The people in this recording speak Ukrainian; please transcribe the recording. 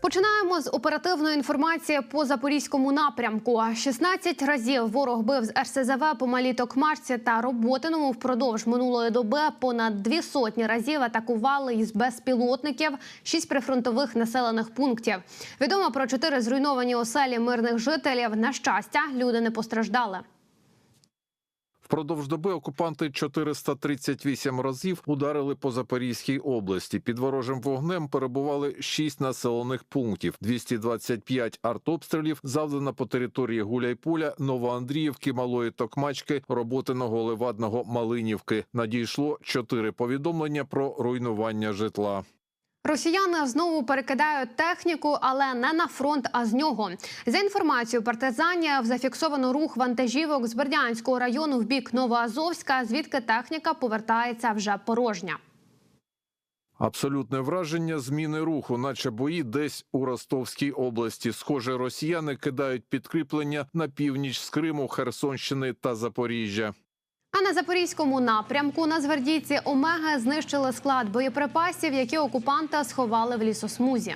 Починаємо з оперативної інформації по запорізькому напрямку. 16 разів ворог бив з РСЗВ по малій Токмачці та Роботиному впродовж минулої доби понад дві сотні разів атакували із безпілотників шість прифронтових населених пунктів. Відомо про чотири зруйновані оселі мирних жителів. На щастя, люди не постраждали. Впродовж доби окупанти 438 разів ударили по Запорізькій області. Під ворожим вогнем перебували 6 населених пунктів. 225 артобстрілів завдано по території Гуляйполя, Новоандріївки, Малої Токмачки, Роботиного, Левадного, Малинівки. Надійшло 4 повідомлення про руйнування житла. Росіяни знову перекидають техніку, але не на фронт, а з нього. За інформацією партизанів, зафіксовано рух вантажівок з Бердянського району в бік Новоазовська, звідки техніка повертається вже порожня. Абсолютне враження зміни руху, наче бої десь у Ростовській області. Схоже, росіяни кидають підкріплення на північ з Криму, Херсонщини та Запоріжжя. А на запорізькому напрямку на Звердійці Омега знищили склад боєприпасів, які окупанта сховали в лісосмузі.